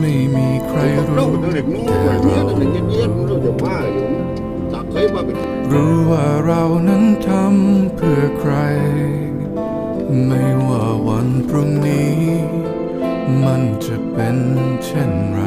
ไม่มีใครเรารู้ตั้งเด็กนู้นเลยเนี่ยตั้งเด็กเย็นๆเราจะมาอยู่จากเคยมาเป็นรู้ว่าเรานั้นทำเพื่อใคร ไม่ว่าวันพรุ่งนี้ มันจะเป็นเช่นไร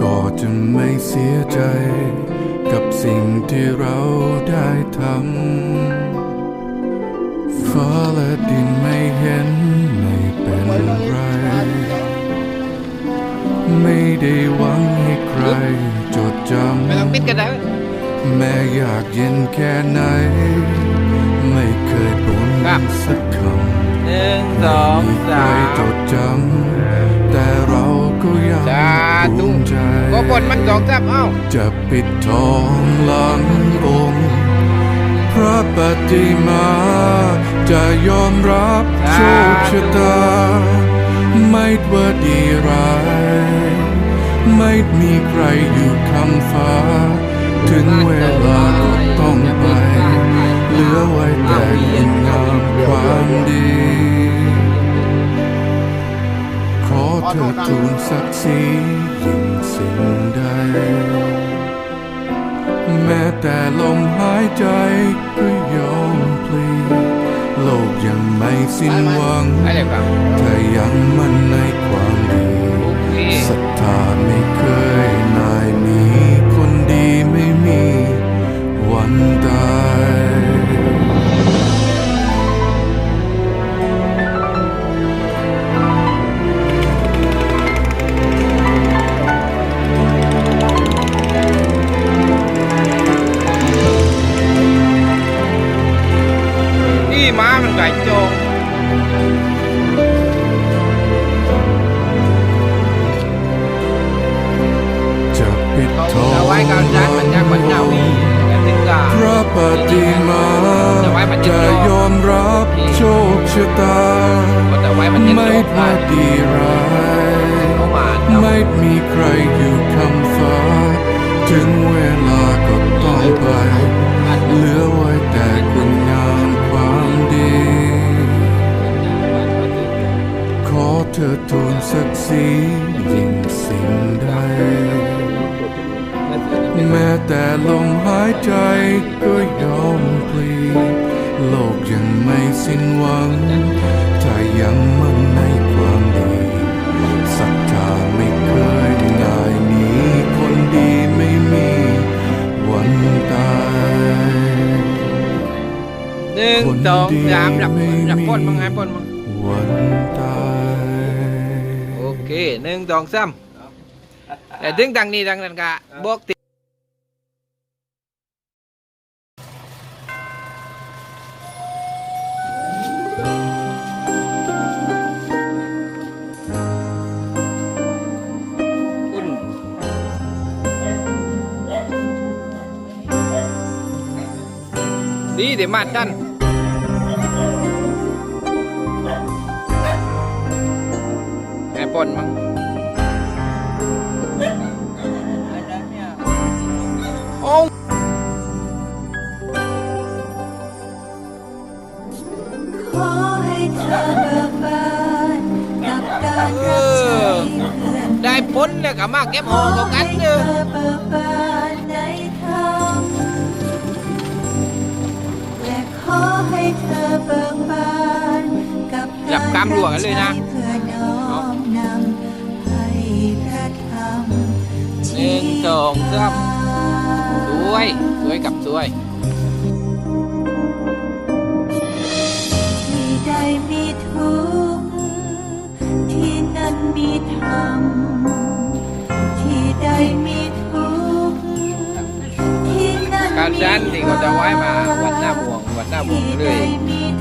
ก็จะไม่เสียใจ กับสิ่งที่เราได้ทำฟ้า ไม่ได้หวังให้ใครจดจำไม่ต้องปิดกันได้แม้อยากเย็นแค่ไหน ไม่เคยบ่นครับสักคหนึ่งำสองไม่มีใครสามจดจำแต่เราก็ยังสาธุภูมิใจก็บนมันสองสามเอ้าจะปิดทองหลังองค์พระปฏิมาจะยอมรับโชคชะตา ไม่ว่าดีร้าย ไม่มีใครอยู่คำฟ้า ถึงเวลาก็ต้องไป เหลือไว้แต่คุณงามความดี ขอเธอทูลศักดิ์ศรียิ่งสิ่งใด แม้แต่ลมหายใจก็ยอมพลีโลกยังไม่สิ้นหวังไปเลยครับถ้ายังมั่นในความ พี่ศรัทธาไม่เคยนายมีคนดีไม่มี วันตา นถึงกาพระปฏิมาจะไว้มันจะยอมรับโชคชะตาก็จะไว้มันจะไม่โจงว่าดีร้าย ไม่มีใครอยู่คำฟ้า ถึงเวลาก็ต้องไป เหลือไว้แต่คุณงามความดี ขอเธอทูลศักดิ์ศรียิ่งสิ่งใด แม้แต่ลมหายใจก็ยอมพลีโลกยังไม่สิ้นหวัง ถ้ายังมั่นในความดีศรัทธาไม่เคยง่ายหนีคนดีไม่มีวันตายหนึ่งสองสามดับดับพ่นมั้งไงพ่นมั้งวันตายโอเคหนึ่งสองสามแต่ถึงทางนี้ทางนั้นกะบอกติ ดีเดี๋ยวมาดันแอปปนมั้งโอ้ขอให้เธอเบิกบานกับการรับใช้เพื่อนได้พ้นเลยกับมาเก็บหอเขากันเนให้อ ให้เธอเบิกบานกับหลับกำหลวงกันเลยนะเพื่อน้อมนำให้พระธรรมหนึ่งสองสามสวยสวยกับสวยที่ใดมีทุกข์ที่นั่นมีธรรมที่ใดมีทุกข์ที่นั่นการจันที่เขาจะไว้มาวัดหน้าบว งวัดหน้าบวงเลย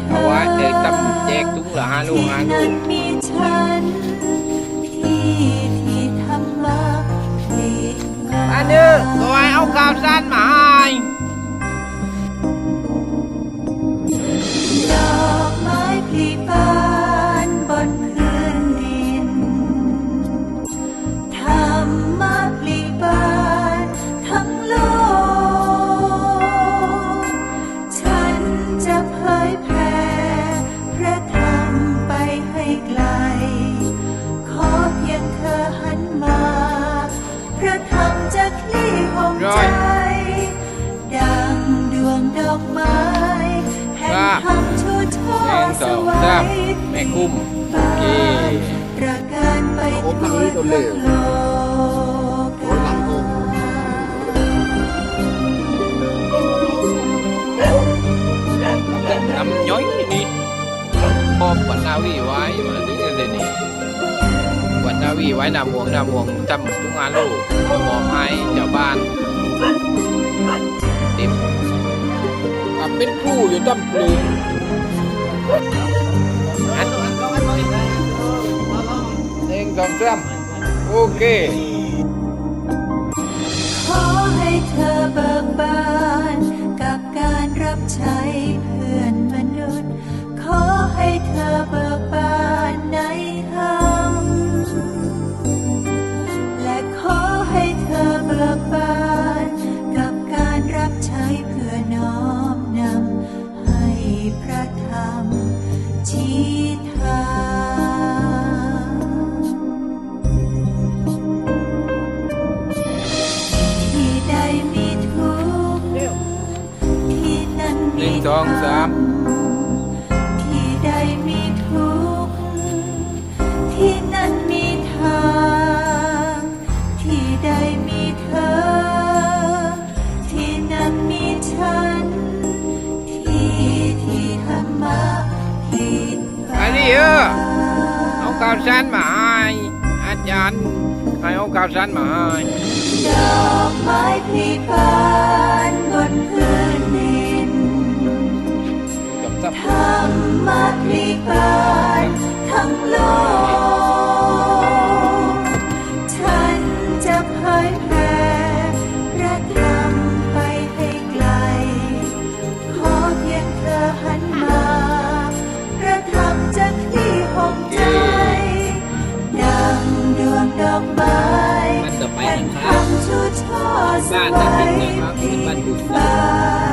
เอาไว้เด็กตำแจกถุงละห้าลูกห้าลูที่นั่กนมีฉันที่ที่ทำมาเพลงงาอันนี้ก็ไว้เอากาวซันมาให้ อยดังดวงดอกไม้แห่งธรรมทั่วทั่วสวรรค์แม่คุ้มเก๋ประการไปทั่วโลกทำย้อยนี่พอปันาวีไว้มาถึงเลยนี่ปันาวีไว้นำวงนำวงจำทุกงานลูกมอบให้เจ้บ้าน เป็นผู้อยู่ต้นปลูกอันหนึ่งสองสามโอเค พระธรรมชี้ทาง สารมาให้อาจารย์ให้เอาข่าวสารมาให้ดอกไม้พลีบานบนพื้นดินกับซับธรรมะพลีบานทั้งโลก ช่อสบ้า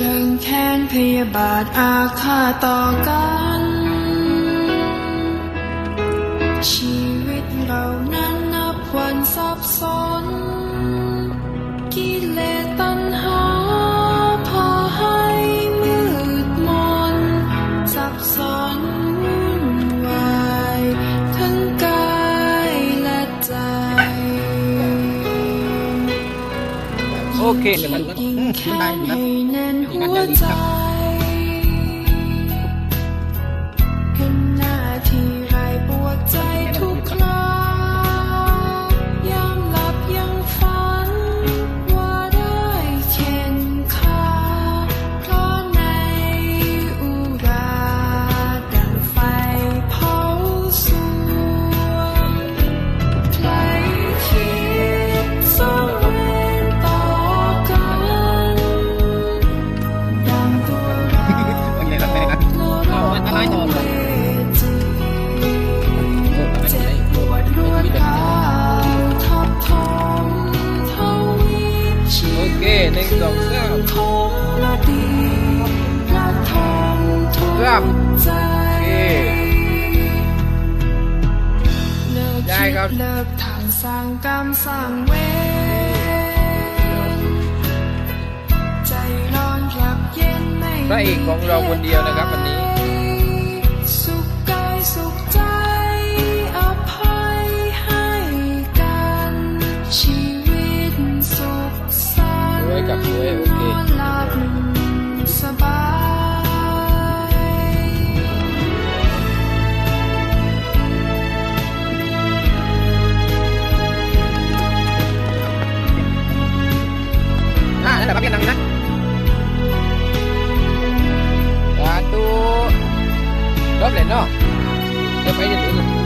รื่องแค้นพยาบาทอาฆาตต่อกัน ชีวิตเรานั้นนับวันสับสนกิเลสตัณหาพาให้มืดมนสับสนวุ่นวายทั้งกายและใจ โอเคยิ่ง นให้แน่นหัวใจกัน เคหนึ่งสองสามของละดีละทมทุกครับใจโอเคเลิกได้คิดครับเลิกทางสร้างกรรมสร้างเวรใจร้อนรับเย็นไม่พระเอกของเราคนเดียวนะครับวันนี้ နော်လက်ပိုင်းနဲ့တင်းလို့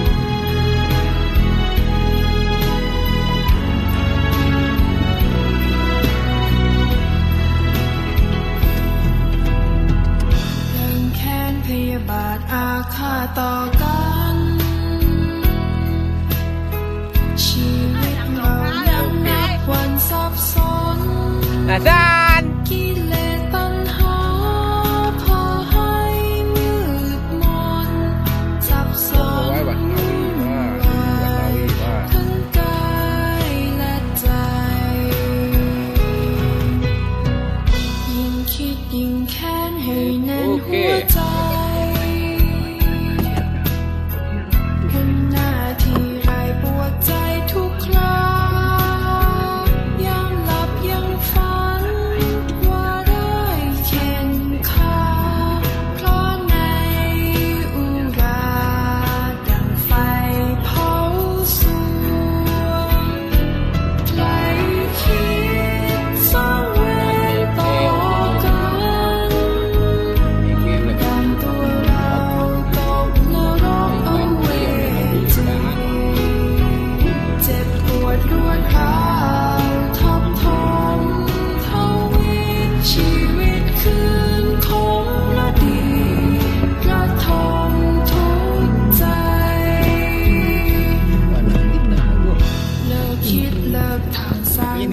Nathan!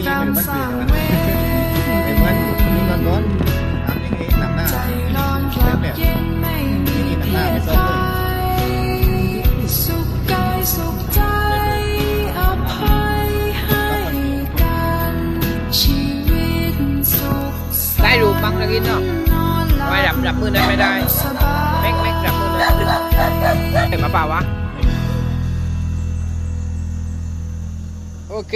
สร้างกรรมสร้างเวรใจร้อนกลับเย็นไม่มีเพียรใจสุขกายสุขใจอภัยให้กันชีวิตสุขสันต์ได้รูปบ้างนะกินเนาะไม่ดับดับมือนั้นไม่ได้แม็กแม็กดับมือนั้นขึ้นเห็นมาเปล่าวะ โอเค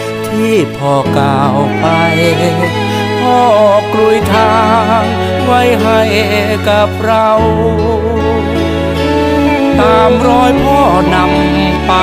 ที่พ่อก้าวไป พ่อกลุยทางไว้ให้กับเรา ตามรอยพ่อนำไป